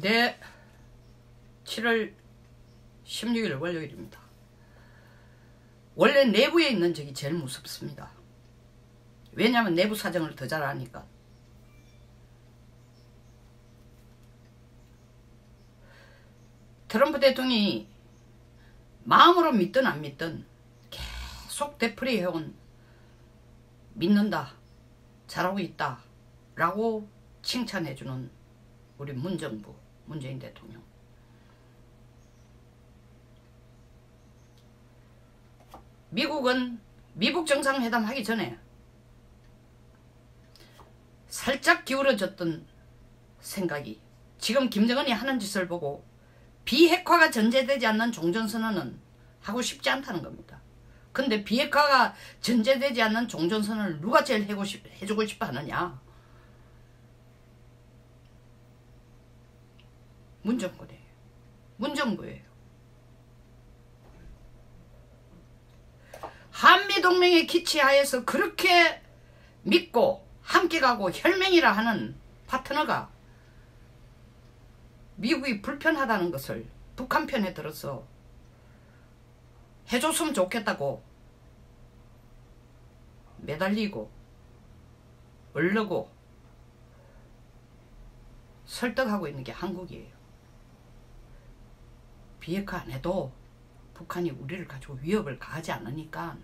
네, 7월 16일 월요일입니다. 원래 내부에 있는 적이 제일 무섭습니다. 왜냐하면 내부 사정을 더 잘 아니까. 트럼프 대통령이 마음으로 믿든 안 믿든 계속 되풀이해온 믿는다, 잘하고 있다 라고 칭찬해주는 우리 문정부 문재인 대통령 미국은 미국 정상회담 하기 전에 살짝 기울어졌던 생각이 지금 김정은이 하는 짓을 보고 비핵화가 전제되지 않는 종전선언은 하고 싶지 않다는 겁니다. 근데 비핵화가 전제되지 않는 종전선언을 누가 제일 해주고 싶어 하느냐? 문정부래요. 문정부예요. 한미동맹의 기치하에서 그렇게 믿고 함께 가고 혈맹이라 하는 파트너가 미국이 불편하다는 것을 북한 편에 들어서 해줬으면 좋겠다고 매달리고 얼르고 설득하고 있는 게 한국이에요. 비핵화 안 해도 북한이 우리를 가지고 위협을 가하지 않으니까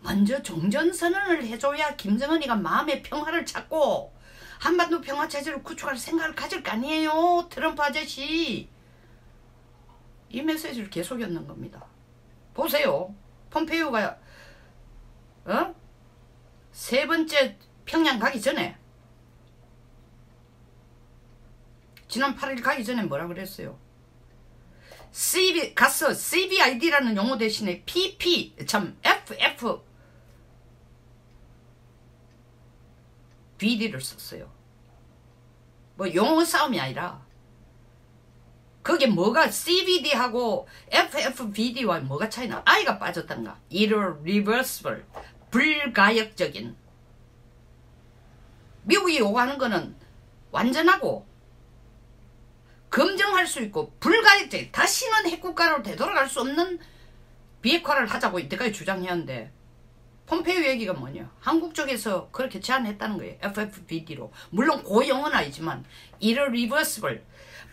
먼저 종전선언을 해줘야 김정은이가 마음의 평화를 찾고 한반도 평화체제를 구축할 생각을 가질 거 아니에요. 트럼프 아저씨. 이 메시지를 계속 였는 겁니다. 보세요. 폼페이오가 어? 세 번째 평양 가기 전에 지난 8일 가기 전에 뭐라 그랬어요? CV 가서 CVID라는 용어 대신에 PP 참 FF BD를 썼어요. 뭐 용어 싸움이 아니라 그게 뭐가 CVD하고 FFBD와 뭐가 차이나? 아이가 빠졌던가? irreversible 불가역적인. 미국이 요구하는 거는 완전하고 검증할 수 있고 불가역적 다시는 핵국가로 되돌아갈 수 없는 비핵화를 하자고 이때까지 주장해왔는데 폼페이오 얘기가 뭐냐? 한국 쪽에서 그렇게 제안했다는 거예요. FFBD로. 물론 고용은 아니지만 irreversible.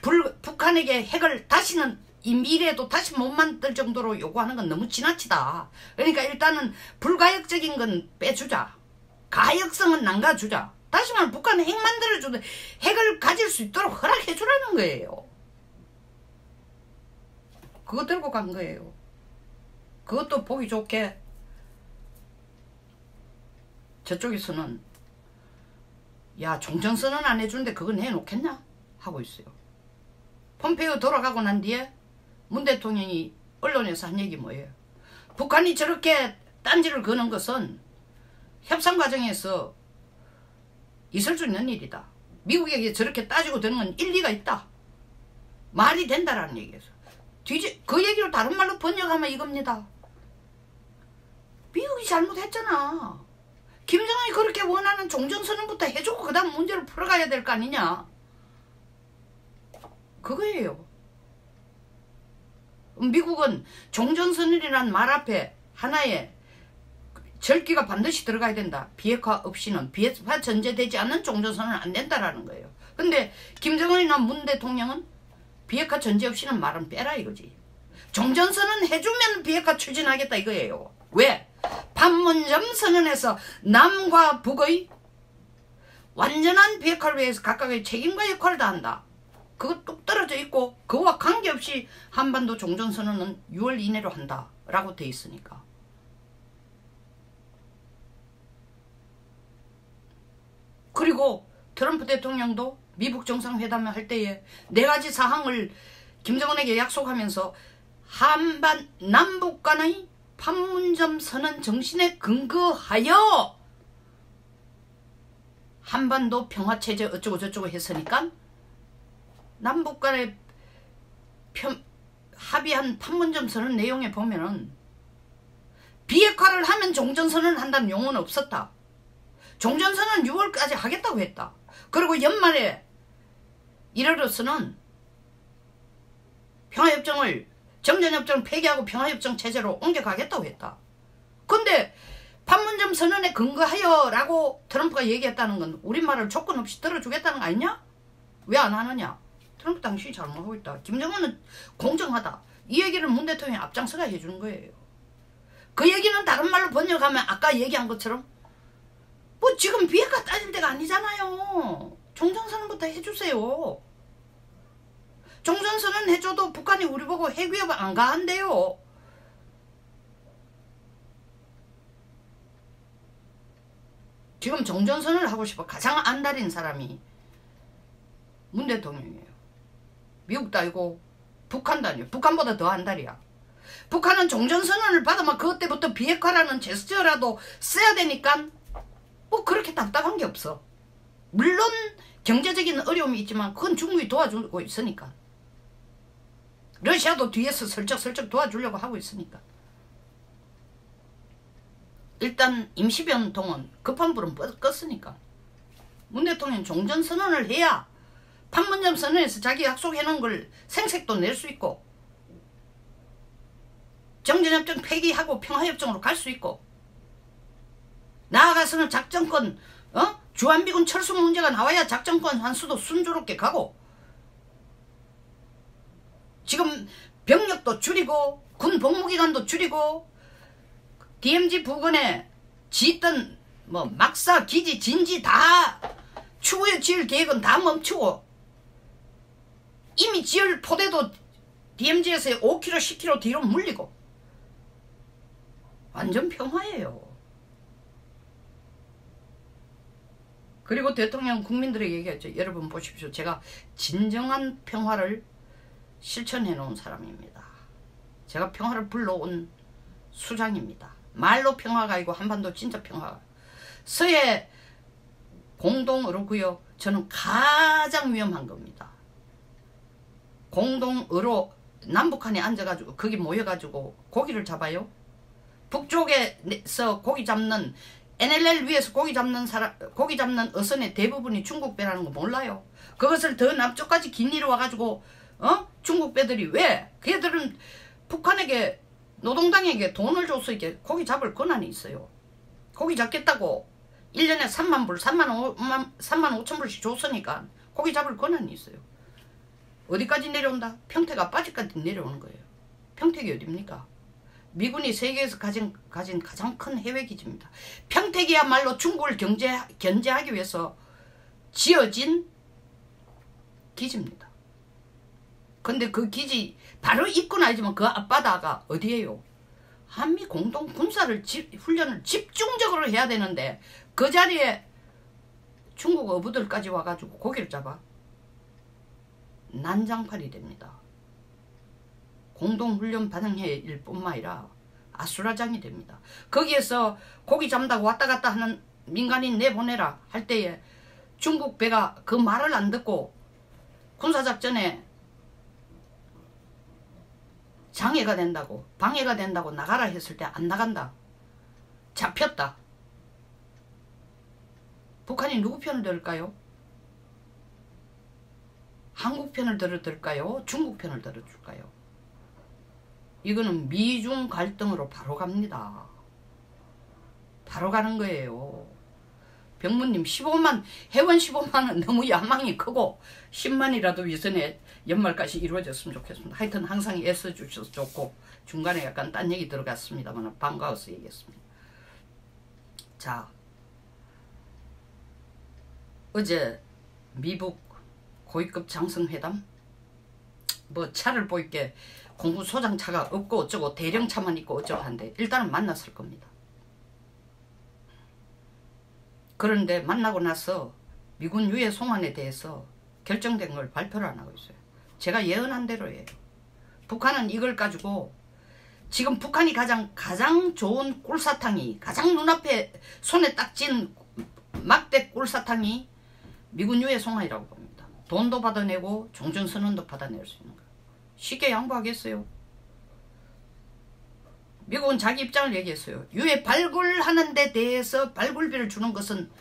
불, 북한에게 핵을 다시는 이 미래에도 다시 못 만들 정도로 요구하는 건 너무 지나치다. 그러니까 일단은 불가역적인 건 빼주자. 가역성은 남가주자 다시 말하면 북한은 핵 만들어주는 핵을 가질 수 있도록 허락해주라는 거예요. 그거 들고 간 거예요. 그것도 보기 좋게 저쪽에서는 야 종전선언 안 해주는데 그건 해놓겠냐 하고 있어요. 폼페이오 돌아가고 난 뒤에 문 대통령이 언론에서 한 얘기 뭐예요? 북한이 저렇게 딴지를 거는 것은 협상 과정에서 있을 수 있는 일이다. 미국에게 저렇게 따지고 되는 건 일리가 있다. 말이 된다라는 얘기에서. 뒤지, 그 얘기를 다른 말로 번역하면 이겁니다. 미국이 잘못했잖아. 김정은이 그렇게 원하는 종전선언부터 해주고 그 다음 문제를 풀어가야 될 거 아니냐. 그거예요. 미국은 종전선언이란 말 앞에 하나의 절기가 반드시 들어가야 된다. 비핵화 없이는 비핵화 전제되지 않는 종전선언은 안 된다라는 거예요. 근데 김정은이나 문 대통령은 비핵화 전제 없이는 말은 빼라 이거지. 종전선언 해주면 비핵화 추진하겠다 이거예요. 왜? 판문점 선언에서 남과 북의 완전한 비핵화를 위해서 각각의 책임과 역할을 다한다. 그거 뚝 떨어져 있고 그와 관계없이 한반도 종전선언은 6월 이내로 한다. 라고 돼 있으니까. 그리고 트럼프 대통령도 미국 정상회담을 할 때에 네 가지 사항을 김정은에게 약속하면서 한반 남북 간의 판문점 선언 정신에 근거하여 한반도 평화체제 어쩌고 저쩌고 했으니까 남북 간의 편, 합의한 판문점 선언 내용에 보면은 비핵화를 하면 종전선언 한다는 용어는 없었다. 종전선언 6월까지 하겠다고 했다. 그리고 연말에 1월로서는 평화협정을 정전협정 폐기하고 평화협정 체제로 옮겨가겠다고 했다. 근데 판문점 선언에 근거하여 라고 트럼프가 얘기했다는 건 우리말을 조건 없이 들어주겠다는 거 아니냐? 왜 안 하느냐? 트럼프 당신이 잘못하고 있다. 김정은은 공정하다. 이 얘기를 문 대통령이 앞장서가 해주는 거예요. 그 얘기는 다른 말로 번역하면 아까 얘기한 것처럼 뭐 지금 비핵화 따질 때가 아니잖아요. 종전선언부터 해주세요. 종전선언 해줘도 북한이 우리 보고 핵위협 안 가한대요. 지금 종전선언을 하고 싶어 가장 안달인 사람이 문 대통령이에요. 미국도 아니고 북한도 아니에요. 북한보다 더 안달이야. 북한은 종전선언을 받으면 그때부터 비핵화라는 제스처라도 써야 되니까 뭐 그렇게 답답한 게 없어. 물론 경제적인 어려움이 있지만 그건 중국이 도와주고 있으니까. 러시아도 뒤에서 슬쩍슬쩍 도와주려고 하고 있으니까. 일단 임시변동은 급한 불은 껐으니까. 문 대통령 종전선언을 해야 판문점 선언에서 자기 약속해놓은 걸 생색도 낼 수 있고 정전협정 폐기하고 평화협정으로 갈 수 있고 나아가서는 작전권 어? 주한미군 철수 문제가 나와야 작전권 환수도 순조롭게 가고 지금 병력도 줄이고 군 복무기간도 줄이고 DMZ 부근에 짓던 뭐 막사 기지 진지 다 추후에 지을 계획은 다 멈추고 이미 지을 포대도 DMZ에서 5km 10km 뒤로 물리고 완전 평화예요. 그리고 대통령 국민들에게 얘기했죠. 여러분 보십시오. 제가 진정한 평화를 실천해 놓은 사람입니다. 제가 평화를 불러온 수장입니다. 말로 평화가 아니고 한반도 진짜 평화. 서해 공동의료구역 저는 가장 위험한 겁니다. 공동의료 남북한이 앉아가지고 거기 모여가지고 고기를 잡아요. 북쪽에서 고기 잡는 NLL 위에서 고기 잡는 사람 고기 잡는 어선의 대부분이 중국 배라는 거 몰라요. 그것을 더 남쪽까지 길이로 와가지고 어 중국 배들이 왜? 걔들은 북한에게 노동당에게 돈을 줘서 이게 고기 잡을 권한이 있어요. 고기 잡겠다고 1년에 3만 불, 3만 5만 3만 5천 불씩 줬으니까 고기 잡을 권한이 있어요. 어디까지 내려온다? 평택 앞바지까지 내려오는 거예요. 평택이 어딥니까? 미군이 세계에서 가진, 가진 가장 큰 해외 기지입니다. 평택이야말로 중국을 경제, 견제하기 위해서 지어진 기지입니다. 근데 그 기지 바로 입구는 아니지만 그 앞바다가 어디예요? 한미 공동 군사를 집, 훈련을 집중적으로 해야 되는데 그 자리에 중국 어부들까지 와가지고 고기를 잡아 난장판이 됩니다. 공동훈련 반응회일 뿐만 아니라 아수라장이 됩니다. 거기에서 고기 잡는다고 왔다 갔다 하는 민간인 내보내라 할 때에 중국 배가 그 말을 안 듣고 군사작전에 장애가 된다고 방해가 된다고 나가라 했을 때 안 나간다. 잡혔다. 북한이 누구 편을 들을까요? 한국 편을 들어들까요? 중국 편을 들어줄까요? 이거는 미중 갈등으로 바로 갑니다. 바로 가는 거예요. 병무님 15만 회원 15만은 너무 야망이 크고 10만이라도 위선에 연말까지 이루어졌으면 좋겠습니다. 하여튼 항상 애써주셔서 좋고 중간에 약간 딴 얘기 들어갔습니다만 반가워서 얘기했습니다. 자 어제 미국 고위급 장성회담 뭐 차를 보이게 공군 소장차가 없고 어쩌고 대령차만 있고 어쩌고 한데 일단은 만났을 겁니다. 그런데 만나고 나서 미군 유해 송환에 대해서 결정된 걸 발표를 안 하고 있어요. 제가 예언한 대로예요. 북한은 이걸 가지고 지금 북한이 가장 가장 좋은 꿀사탕이 가장 눈앞에 손에 딱 쥔 막대 꿀사탕이 미군 유해 송환이라고 봅니다. 돈도 받아내고 종전선언도 받아낼 수 있는 거예요. 쉽게 양보하겠어요? 미국은 자기 입장을 얘기했어요. 유해 발굴하는 데 대해서 발굴비를 주는 것은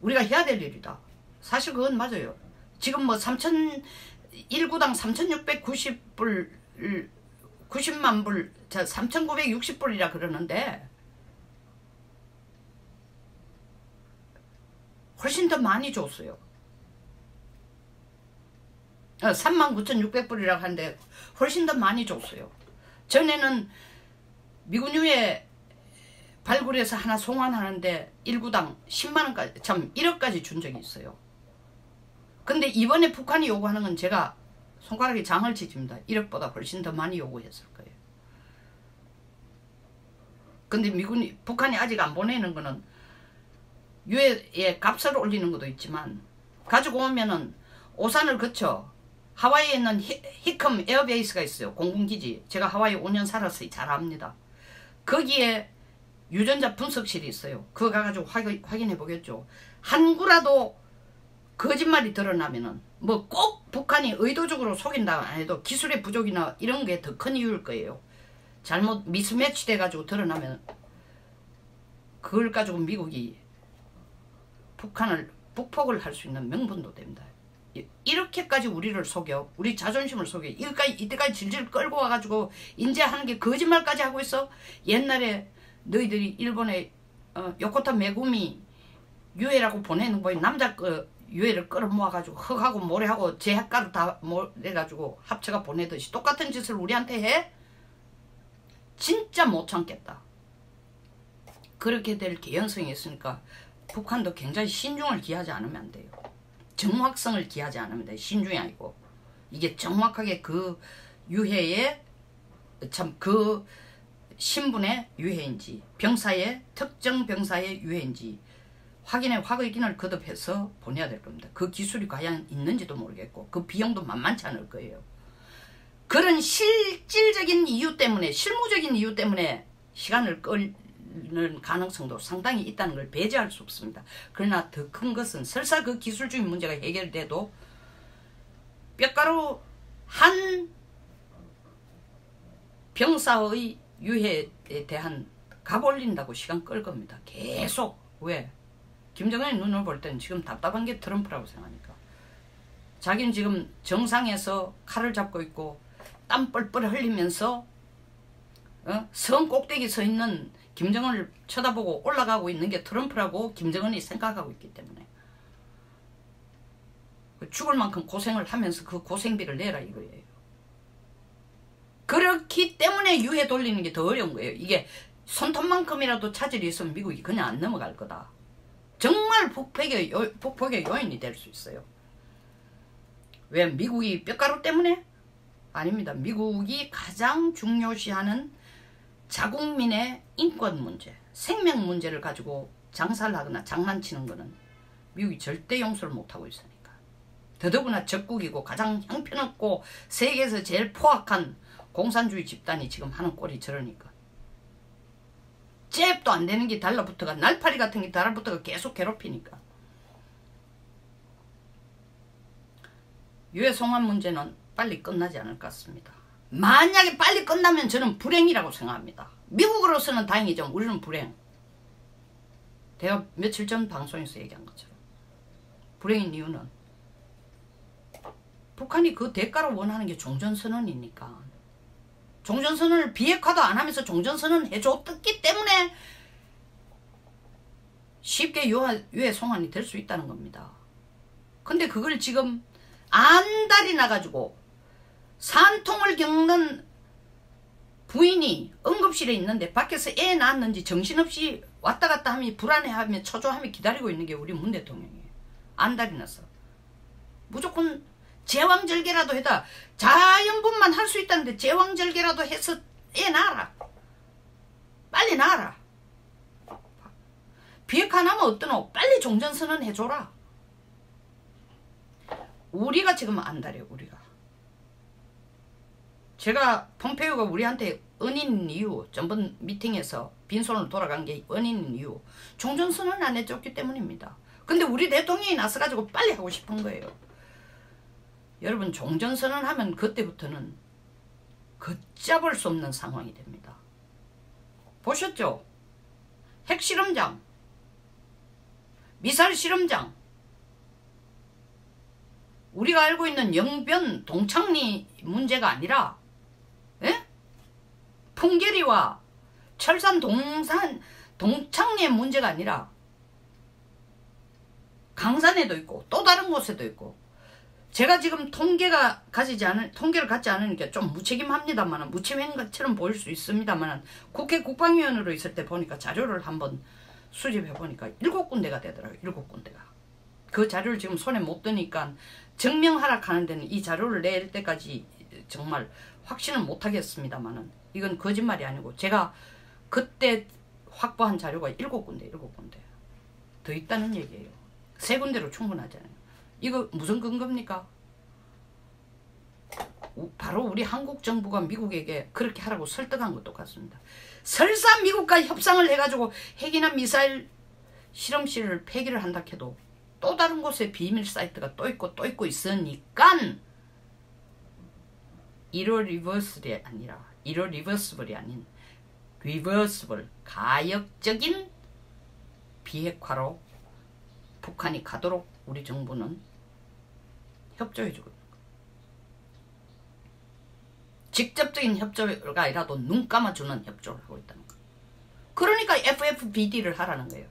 우리가 해야 될 일이다. 사실 그건 맞아요. 지금 뭐 3천 1구당 3,690불 90만 불, 자 3,960불이라 그러는데 훨씬 더 많이 줬어요. 39,600불이라고 어, 하는데 훨씬 더 많이 줬어요. 전에는 미군 유해 발굴해서 하나 송환하는데 1구당 10만원까지 참 1억까지 준 적이 있어요. 근데 이번에 북한이 요구하는 건 제가 손가락에 장을 치집니다. 1억보다 훨씬 더 많이 요구했을 거예요. 근데 미군이 북한이 아직 안 보내는 거는 유해의 값을 올리는 것도 있지만 가지고 오면은 오산을 거쳐 하와이에 있는 히, 컴 에어베이스가 있어요. 공군기지. 제가 하와이 5년 살아서 잘 압니다. 거기에 유전자 분석실이 있어요. 그거 가가지고 확인, 확인 해 보겠죠. 한 구라도 거짓말이 드러나면은 뭐 꼭 북한이 의도적으로 속인다 안 해도 기술의 부족이나 이런 게 더 큰 이유일 거예요. 잘못 미스매치 돼가지고 드러나면 그걸 가지고 미국이 북한을 북폭을 할 수 있는 명분도 됩니다. 이렇게까지 우리를 속여 우리 자존심을 속여 이때까지, 이때까지 질질 끌고 와가지고 인제 하는 게 거짓말까지 하고 있어 옛날에 너희들이 일본에 어, 요코타 메구미 유해라고 보내는 거에 남자 그 유해를 끌어모아가지고 흙하고 모래하고 제약가루 다 모래가지고 합쳐가 보내듯이 똑같은 짓을 우리한테 해? 진짜 못 참겠다. 그렇게 될 개연성이 있으니까 북한도 굉장히 신중을 기하지 않으면 안 돼요. 정확성을 기하지 않으면 돼. 신중이 아니고. 이게 정확하게 그 유해의 참 그 신분의 유해인지 병사의 특정 병사의 유해인지 확인에 확인을 거듭해서 보내야 될 겁니다. 그 기술이 과연 있는지도 모르겠고 그 비용도 만만치 않을 거예요. 그런 실질적인 이유 때문에 실무적인 이유 때문에 시간을 끌 는 가능성도 상당히 있다는 걸 배제할 수 없습니다. 그러나 더 큰 것은 설사 그 기술적인 문제가 해결돼도 뼈가루 한 병사의 유해에 대한 값 올린다고 시간 끌 겁니다. 계속 왜? 김정은의 눈을 볼 때는 지금 답답한 게 트럼프라고 생각하니까. 자기는 지금 정상에서 칼을 잡고 있고 땀 뻘뻘 흘리면서 어? 성 꼭대기 서 있는 김정은을 쳐다보고 올라가고 있는 게 트럼프라고 김정은이 생각하고 있기 때문에 죽을 만큼 고생을 하면서 그 고생비를 내라 이거예요. 그렇기 때문에 유해 돌리는 게 더 어려운 거예요. 이게 손톱만큼이라도 차질이 있으면 미국이 그냥 안 넘어갈 거다. 정말 폭폭의, 요, 폭폭의 요인이 될 수 있어요. 왜 미국이 뼈가루 때문에? 아닙니다. 미국이 가장 중요시하는 자국민의 인권 문제, 생명 문제를 가지고 장사를 하거나 장난치는 거는 미국이 절대 용서를 못하고 있으니까. 더더구나 적국이고 가장 형편없고 세계에서 제일 포악한 공산주의 집단이 지금 하는 꼴이 저러니까. 잽도 안 되는 게 달라붙어가 날파리 같은 게 달라붙어가 계속 괴롭히니까. 유해 송환 문제는 빨리 끝나지 않을 것 같습니다. 만약에 빨리 끝나면 저는 불행이라고 생각합니다. 미국으로서는 다행이죠. 우리는 불행. 내가 며칠 전 방송에서 얘기한 것처럼. 불행인 이유는 북한이 그 대가로 원하는 게 종전선언이니까. 종전선언을 비핵화도 안 하면서 종전선언 해줬기 때문에 쉽게 유해, 송환이 될 수 있다는 겁니다. 근데 그걸 지금 안달이 나가지고 산통을 겪는 부인이 응급실에 있는데 밖에서 애 낳았는지 정신없이 왔다 갔다 하며 불안해하며 초조하며 기다리고 있는 게 우리 문 대통령이에요. 안달이 나서. 무조건 제왕절개라도 해다 자연분만 할 수 있다는데 제왕절개라도 해서 애 낳아라. 빨리 낳아라. 비핵화 나면 어떠노? 빨리 종전선언 해줘라. 우리가 지금 안달이에요. 우리가. 제가 폼페이오가 우리한테 은인 이유 전번 미팅에서 빈손으로 돌아간 게 은인 이유 종전선언 안 해줬기 때문입니다. 근데 우리 대통령이 나서가지고 빨리 하고 싶은 거예요. 여러분 종전선언 하면 그때부터는 걷잡을 수 없는 상황이 됩니다. 보셨죠? 핵실험장, 미사일 실험장, 우리가 알고 있는 영변 동창리 문제가 아니라 예? 풍계리와 철산 동산 동창리의 문제가 아니라 강산에도 있고 또 다른 곳에도 있고 제가 지금 통계가 가지지 않은 통계를 갖지 않으니까 좀 무책임합니다만 무책임한 것처럼 보일 수 있습니다만 국회 국방위원으로 있을 때 보니까 자료를 한번 수집해 보니까 일곱 군데가 되더라고요. 일곱 군데가. 그 자료를 지금 손에 못 드니까 증명하라 하는 데는 이 자료를 낼 때까지 정말 확신은 못 하겠습니다만은 이건 거짓말이 아니고 제가 그때 확보한 자료가 일곱 군데 일곱 군데 더 있다는 얘기예요. 세 군데로 충분하잖아요. 이거 무슨 근거입니까? 바로 우리 한국 정부가 미국에게 그렇게 하라고 설득한 것도 같습니다. 설사 미국과 협상을 해가지고 핵이나 미사일 실험실을 폐기를 한다 해도 또 다른 곳에 비밀 사이트가 또 있고 또 있고 있으니까 1호 리버스블이 아니라 1호 리버스블이 아닌 리버스블 가역적인 비핵화로 북한이 가도록 우리 정부는 협조해주고 직접적인 협조가 아니라도 눈 감아주는 협조를 하고 있다는 거. 그러니까 FFBD를 하라는 거예요.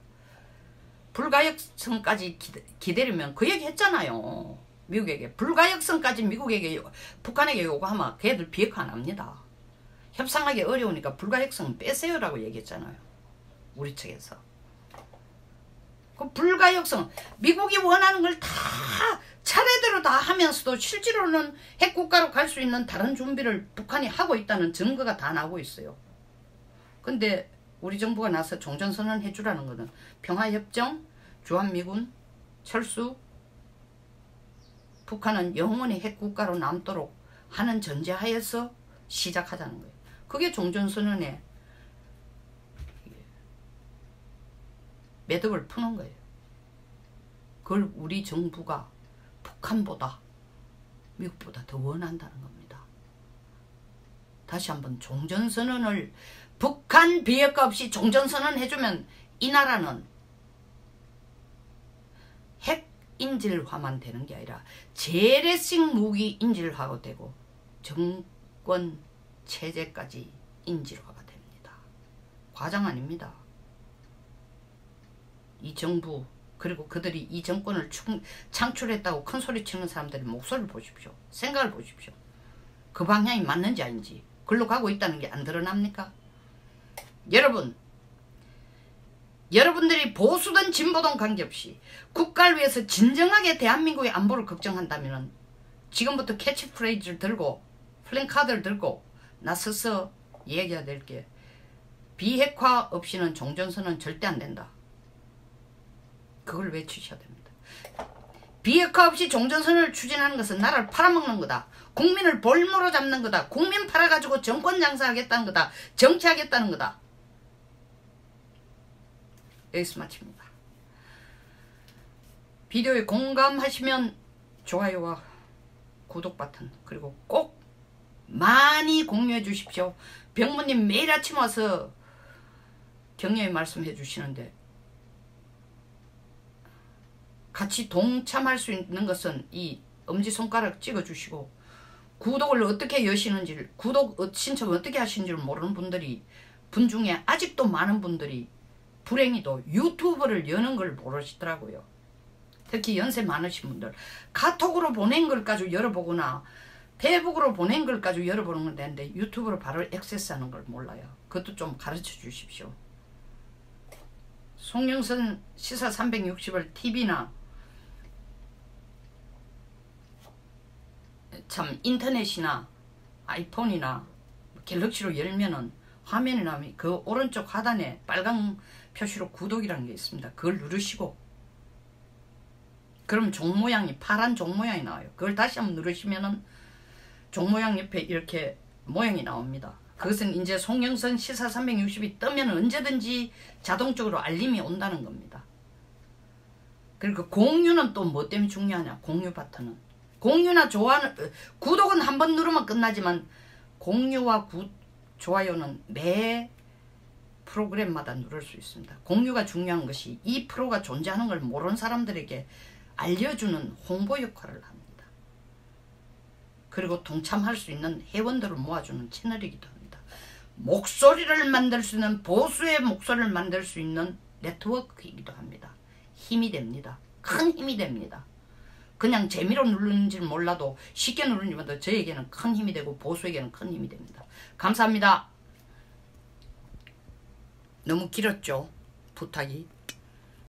불가역성까지 기다, 리면그 얘기 했잖아요. 미국에게. 불가역성까지 미국에게, 북한에게 요구하면 걔들 비핵화 안 합니다. 협상하기 어려우니까 불가역성 빼세요라고 얘기했잖아요. 우리 측에서. 그 불가역성, 미국이 원하는 걸 다 차례대로 다 하면서도 실제로는 핵국가로 갈 수 있는 다른 준비를 북한이 하고 있다는 증거가 다 나오고 있어요. 근데 우리 정부가 나서 종전선언 해주라는 것은 평화협정, 주한미군, 철수, 북한은 영원히 핵국가로 남도록 하는 전제하에서 시작하자는 거예요. 그게 종전선언의 매듭을 푸는 거예요. 그걸 우리 정부가 북한보다 미국보다 더 원한다는 겁니다. 다시 한번 종전선언을 북한 비핵화 없이 종전선언 해주면 이 나라는 핵 인질화만 되는 게 아니라 재래식 무기 인질화가 되고 정권 체제까지 인질화가 됩니다. 과장 아닙니다. 이 정부 그리고 그들이 이 정권을 충, 창출했다고 큰 소리 치는 사람들의 목소리를 보십시오. 생각을 보십시오. 그 방향이 맞는지 아닌지 글로 가고 있다는 게 안 드러납니까? 여러분 여러분들이 보수든 진보든 관계없이 국가를 위해서 진정하게 대한민국의 안보를 걱정한다면 지금부터 캐치프레이즈를 들고 플랜카드를 들고 나서서 얘기해야 될 게 비핵화 없이는 종전선언 절대 안 된다. 그걸 외치셔야 됩니다. 비핵화 없이 종전선언을 추진하는 것은 나라를 팔아먹는 거다. 국민을 볼모로 잡는 거다. 국민 팔아가지고 정권 장사하겠다는 거다. 정치하겠다는 거다. 여기서 마칩니다. 비디오에 공감하시면 좋아요와 구독 버튼 그리고 꼭 많이 공유해 주십시오. 병모님 매일 아침 와서 격려의 말씀해 주시는데 같이 동참할 수 있는 것은 이 엄지손가락 찍어주시고 구독을 어떻게 여시는지를 구독 어, 신청을 어떻게 하시는지를 모르는 분들이 분 중에 아직도 많은 분들이 불행히도 유튜브를 여는 걸 모르시더라고요. 특히 연세 많으신 분들 카톡으로 보낸 걸 가지고 열어보거나 페북으로 보낸 걸 가지고 열어보는 건 되는데 유튜브로 바로 액세스하는 걸 몰라요. 그것도 좀 가르쳐 주십시오. 송영선 시사 360을 TV나 참 인터넷이나 아이폰이나 갤럭시로 열면은 화면에 나오면 그 오른쪽 하단에 빨간 표시로 구독이라는 게 있습니다. 그걸 누르시고 그럼 종 모양이 파란 종 모양이 나와요. 그걸 다시 한번 누르시면은 종 모양 옆에 이렇게 모양이 나옵니다. 그것은 이제 송영선 시사 360이 뜨면 언제든지 자동적으로 알림이 온다는 겁니다. 그리고 공유는 또 뭐 때문에 중요하냐? 공유 버튼은. 공유나 좋아는 구독은 한 번 누르면 끝나지만 공유와 구, 좋아요는 매 프로그램마다 누를 수 있습니다. 공유가 중요한 것이 이 프로가 존재하는 걸 모르는 사람들에게 알려주는 홍보 역할을 합니다. 그리고 동참할 수 있는 회원들을 모아주는 채널이기도 합니다. 목소리를 만들 수 있는 보수의 목소리를 만들 수 있는 네트워크이기도 합니다. 힘이 됩니다. 큰 힘이 됩니다. 그냥 재미로 누르는지 몰라도 쉽게 누르는지만 저에게는 큰 힘이 되고 보수에게는 큰 힘이 됩니다. 감사합니다. 너무 길었죠? 부탁이.